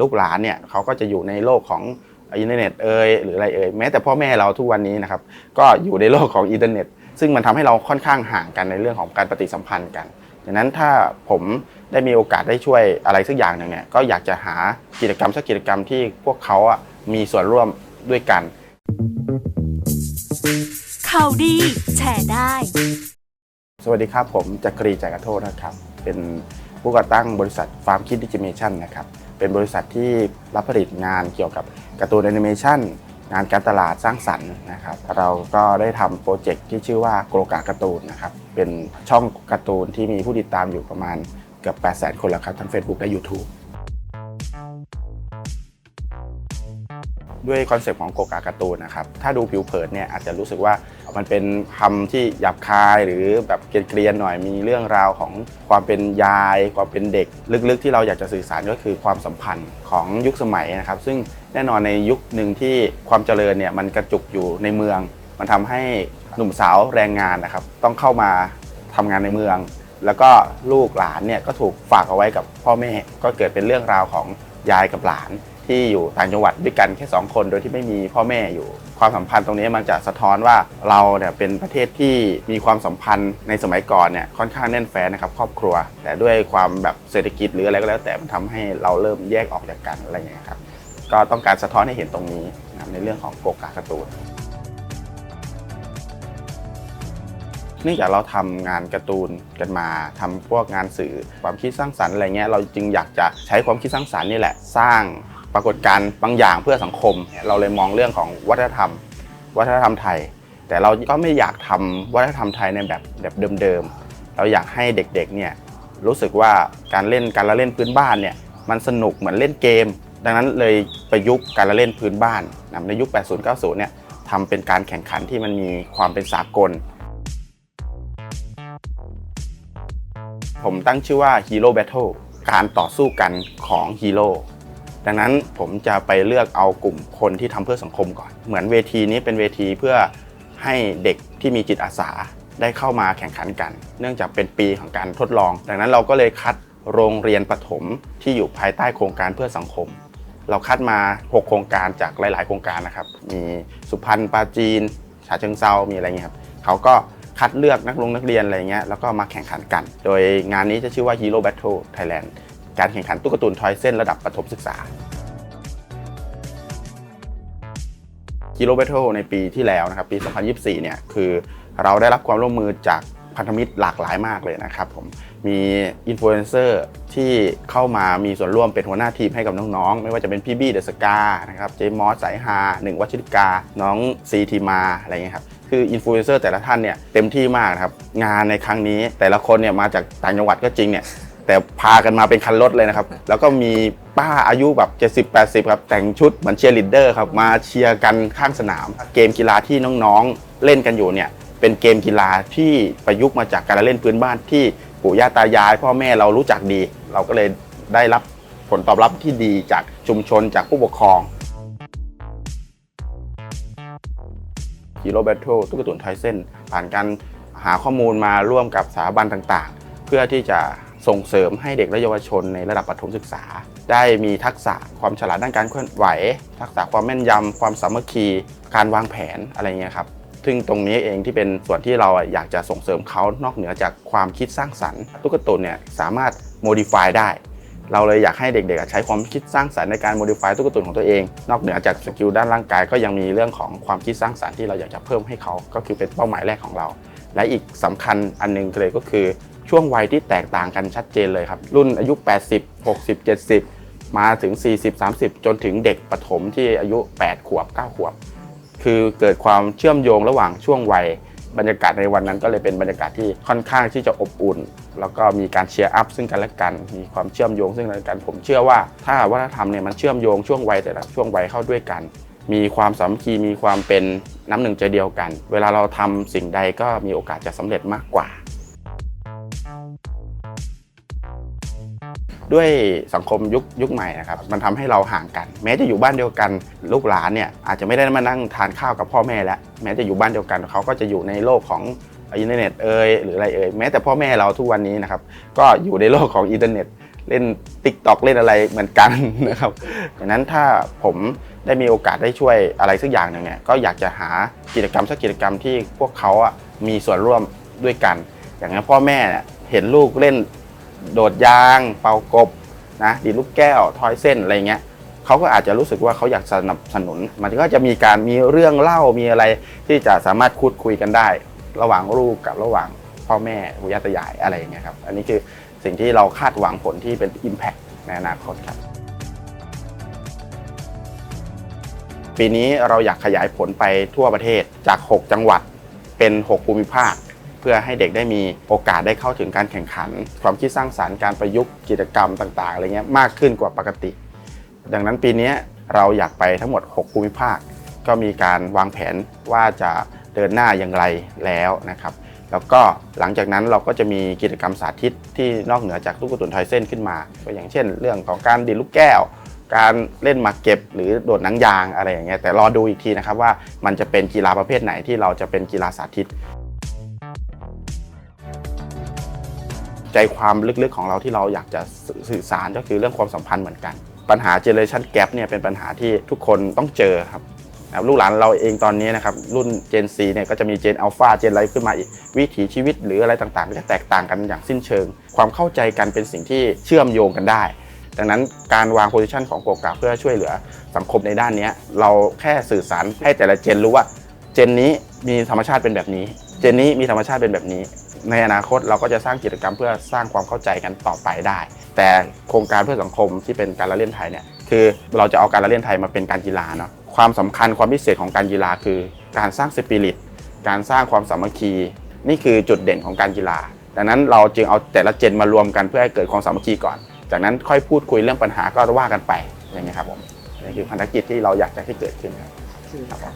ลูกหลานเนี่ยเขาก็จะอยู่ในโลกของอินเทอร์เน็ตเอ่ยหรืออะไรเอ่ยแม้แต่พ่อแม่เราทุกวันนี้นะครับก็อยู่ในโลกของอินเทอร์เน็ต ซึ่งมันทำให้เราค่อนข้างห่างกันในเรื่องของการปฏิสัมพันธ์กันดังนั้นถ้าผมได้มีโอกาสได้ช่วยอะไรสักอย่างหนึ่งเนี่ยก็อยากจะหากิจกรรมสักกิจกรรมที่พวกเขาอะมีส่วนร่วมด้วยกันข่าวดีแชร์ได้ สวัสดีครับผมจักรีจักรโทษนะครับ เป็นผู้ก่อตั้งบริษัทฟาร์มคิดดิจิเมชันนะครับ เป็นบริษัทที่รับผลิตงานเกี่ยวกับการ์ตูนแอนิเมชันงานการตลาดสร้างสรรค์นะครับ เราก็ได้ทำโปรเจกต์ที่ชื่อว่าโกลกาการ์ตูนนะครับ เป็นช่องการ์ตูนที่มีผู้ติดตามอยู่ประมาณเกือบ8 0 0 0 0 0 คนแล้วครับ ทั้ง Facebook และ YouTube ด้วยคอนเซปต์ของโกกาการ์ตูนนะครับ ถ้าดูผิวเผินเนี่ยอาจจะรู้สึกว่ามันเป็นคำที่หยาบคายหรือแบบเกรียนๆหน่อยมีเรื่องราวของความเป็นยาย ความเป็นเด็ก ลึกๆที่เราอยากจะสื่อสารก็คือความสัมพันธ์ของยุคสมัยนะครับ ซึ่งแน่นอนในยุคหนึ่งที่ความเจริญเนี่ยมันกระจุกอยู่ในเมือง มันทำให้หนุ่มสาวแรงงานนะครับ ต้องเข้ามาทำงานในเมือง แล้วก็ลูกหลานเนี่ยก็ถูกฝากเอาไว้กับพ่อแม่ก็เกิดเป็นเรื่องราวของยายกับหลาน ที่อยู่ต่างจังหวัดด้วยกันแค่ 2 คนโดยที่ไม่มีพ่อแม่อยู่ ความสัมพันธ์ตรงนี้มันจะสะท้อนว่าเราเนี่ยเป็นประเทศที่มีความสัมพันธ์ในสมัยก่อนเนี่ยค่อนข้างแน่นแฟ้นนะครับครอบครัว แต่ด้วยความแบบเศรษฐกิจหรืออะไรก็แล้ว แต่มันทำให้เราเริ่มแยกออกจากกันอะไรอย่างเงี้ยครับก็ต้องการสะท้อนให้เห็นตรงนี้นะครับในเรื่องของโกกาการ์ตูนเนื่องจากเราทำงานการ์ตูนกันมาทำพวกงานสื่อความคิดสร้างสรรค์อะไรเงี้ยเราจึงอยากจะใช้ความคิดสร้างสรรค์นี่แหละ สร้าง ปรากฏการณ์บางอย่างเพื่อสังคม เราเลยมองเรื่องของวัฒนธรรม วัฒนธรรมไทย แต่เราก็ไม่อยากทำวัฒนธรรมไทยในแบบแบบเดิมๆ เราอยากให้เด็กๆเนี่ยรู้สึกว่าการเล่นการละเล่นพื้นบ้านเนี่ยมันสนุกเหมือนเล่นเกม ดังนั้นเลยประยุกต์การละเล่นพื้นบ้านนะในยุค 80-90 เนี่ยทำเป็นการแข่งขันที่มันมีความเป็นสากล ผมตั้งชื่อว่า Hero Battle การต่อสู้กันของฮีโร่ ดังนั้นผมจะไปเลือกเอากลุ่มคนที่ทำเพื่อสังคมก่อน เหมือนเวทีนี้เป็นเวทีเพื่อให้เด็กที่มีจิตอาสาได้เข้ามาแข่งขันกัน เนื่องจากเป็นปีของการทดลอง ดังนั้นเราก็เลยคัดโรงเรียนประถมที่อยู่ภายใต้โครงการเพื่อสังคม เราคัดมา 6 โครงการจากหลาย ๆ โครงการนะครับ มีสุพรรณปาจีน ฉะเชิงเซามีอะไรเงี้ยครับเขาก็คัดเลือกนักลงนักเรียนอะไรเงี้ยแล้วก็มาแข่งขันกัน โดยงานนี้จะชื่อว่า Hero Battle Thailand การแข่งขันตุ๊กตาตุนทอยเส้นระดับประถมศึกษา Hero Battle ในปีที่แล้วนะครับปี 2024 เนี่ยคือเราได้รับความร่วมมือจากพันธมิตรหลากหลายมากเลยนะครับผมมีอินฟลูเอนเซอร์ที่เข้ามามีส่วนร่วมเป็นหัวหน้าทีมให้กับน้องๆ ไม่ว่าจะเป็นพี่บี้เดอะสกานะครับเจมอสสายฮาหนึ่งวัชริกา น้องซีทีมาอะไรเงี้ยครับคืออินฟลูเอนเซอร์แต่ละท่านเนี่ยเต็มที่มากนะครับงานในครั้งนี้แต่ละคนเนี่ยมาจากต่างจังหวัดก็จริงเนี่ย แต่พากันมาเป็นคันรถเลยนะครับ แล้วก็มีป้าอายุแบบ 70-80 ครับ แต่งชุดเหมือนเชียร์ลีดเดอร์ครับ มาเชียร์กันข้างสนาม เกมกีฬาที่น้องๆ เล่นกันอยู่เนี่ย เป็นเกมกีฬาที่ประยุกต์มาจากการเล่นพื้นบ้านที่ปู่ย่าตายาย พ่อแม่เรารู้จักดี เราก็เลยได้รับผลตอบรับที่ดีจากชุมชนจากผู้ปกครองฮีโร่แบทเทิลตุ๊กตุนไทเส้นผ่านการหาข้อมูลมาร่วมกับสถาบันต่างๆ เพื่อที่จะ ส่งเสริมให้เด็กและเยาวชนในระดับประถมศึกษา ได้มีทักษะความฉลาดด้านการเคลื่อนไหว ทักษะความแม่นยำความสามัคคี การวางแผนอะไรเงี้ยครับซึ่งตรงนี้เองที่เป็นส่วนที่เราอยากจะส่งเสริมเขานอกเหนือจากความคิดสร้างสรรค์ตุ๊กตุนเนี่ยสามารถ modify ได้ เราเลยอยากให้เด็กๆ ใช้ความคิดสร้างสรรค์ในการ modify ตุ๊กตุนของตัวเอง นอกเหนือจากสกิลด้านร่างกายก็ยังมีเรื่องของความคิดสร้างสรรค์ที่เราอยากจะเพิ่มให้เขาก็คือเป็นเป้าหมายแรกของเรา และอีกสำคัญอันหนึงเลยก็คือ ช่วงวัยที่แตกต่างกันชัดเจนเลยครับ รุ่นอายุ 80 60 70 มาถึง 40 30 จนถึงเด็กประถมที่อายุ 8 ขวบ 9 ขวบ คือเกิดความเชื่อมโยงระหว่างช่วงวัยบรรยากาศในวันนั้นก็เลยเป็นบรรยากาศที่ค่อนข้างที่จะอบอุ่น แล้วก็มีการเชียร์อัพซึ่งกันและกัน มีความเชื่อมโยงซึ่งกันและกัน ผมเชื่อว่า ถ้าวัฒนธรรมเนี่ยมันเชื่อมโยงช่วงวัยแต่ละช่วงวัยเข้าด้วยกัน มีความสามัคคีมีความเป็นน้ำหนึ่งใจเดียวกัน เวลาเราทำสิ่งใดก็มีโอกาสจะสำเร็จมากกว่า ด้วยสังคมยุคยุคใหม่นะครับมันทำให้เราห่างกัน แม้จะอยู่บ้านเดียวกันลูกหลานเนี่ยอาจจะไม่ได้มานั่งทานข้าวกับพ่อแม่แล้วแม้จะอยู่บ้านเดียวกันเขาก็จะอยู่ในโลกของอินเทอร์เน็ตเอ่ยหรืออะไรเอ่ยแม้แต่พ่อแม่เราทุกวันนี้นะครับก็อยู่ในโลกของอินเทอร์เน็ตเล่นติ๊กตอกเล่นอะไรเหมือนกันนะครับดังนั้นถ้าผมได้มีโอกาสได้ช่วยอะไรสักอย่างหนึ่งเนี่ยก็อยากจะหากิจกรรมสักกิจกรรมที่พวกเขาอะมีส่วนร่วมด้วยกัน อย่างนั้นพ่อแม่เห็นลูกเล่น โดดยาง เป่ากบนะดีดลูกแก้วทอยเส้นอะไรเงี้ยเขาก็อาจจะรู้สึกว่าเขาอยากสนับสนุน มันก็จะมีการมีเรื่องเล่ามีอะไรที่จะสามารถพูดคุยกันได้ ระหว่างลูกกับระหว่างพ่อแม่ปู่ย่าตายายอะไรเงี้ยครับอันนี้คือสิ่งที่เราคาดหวังผลที่เป็น Impact ในอนาคตครับ ปีนี้เราอยากขยายผลไปทั่วประเทศจาก 6 จังหวัดเป็น 6 ภูมิภาค เพื่อให้เด็กได้มีโอกาสได้เข้าถึงการแข่งขัน ความคิดสร้างสารรค์การประยุกต์กิจกรรมต่างๆอะไรเงี้ยมากขึ้นกว่าปกติ ดังนั้นปีนี้เราอยากไปทั้งหมด 6 ภูมิภาค ก็มีการวางแผนว่าจะเดินหน้าอย่างไรแล้วนะครับแล้วก็หลังจากนั้นเราก็จะมีกิจกรรมสาธิตที่นอกเหนือจากลูกกระตุนไทยเส้นขึ้นมา ก็อย่างเช่น เรื่องของการดีดลูกแก้ว การเล่นหมากเก็บ หรือโดดหนังยางอะไรอย่างเงี้ยแต่รอดูอีกทีนะครับว่ามันจะเป็นกีฬาประเภทไหนที่เราจะเป็นกีฬาสาธิต ใจความลึกๆของเราที่เราอยากจะสื่อสารก็คือเรื่องความสัมพันธ์เหมือนกัน ปัญหาเจเนอเรชันแกรเนี่ยเป็นปัญหาที่ทุกคนต้องเจอครับนะลูกหลานเราเองตอนนี้นะครับรุ่นเจนซีเนี่ยก็จะมีเจนอัลฟาเจนอะไรขึ้นมาอีก วิถีชีวิตหรืออะไรต่างๆ ก็จะแตกต่างกันอย่างสิ้นเชิง ความเข้าใจกันเป็นสิ่งที่เชื่อมโยงกันได้ ดังนั้นการวางโพซิชันของโปรกรมเพื่อช่วยเหลือสังคมในด้านนี้ เราแค่สื่อสารให้แต่ละเจนรู้ว่า เจนนี้มีธรรมชาติเป็นแบบนี้ เจนนี้มีธรรมชาติเป็นแบบนี้ ในอนาคตเราก็จะสร้างกิจกรรมเพื่อสร้างความเข้าใจกันต่อไปได้ แต่โครงการเพื่อสังคมที่เป็นการละเล่นไทยเนี่ยคือเราจะเอาการละเล่นไทยมาเป็นการกีฬาเนาะความสำคัญความพิเศษของการกีฬาคือ การสร้างสปิริตการสร้างความสามัคคี นี่คือจุดเด่นของการกีฬา ดังนั้นเราจึงเอาแต่ละเจนมารวมกันเพื่อให้เกิดความสามัคคีก่อน จากนั้นค่อยพูดคุยเรื่องปัญหาก็ว่ากันไปอย่างนี้ครับผมนี่คือภารกิจที่เราอยากจะให้เกิดขึ้นครับครับ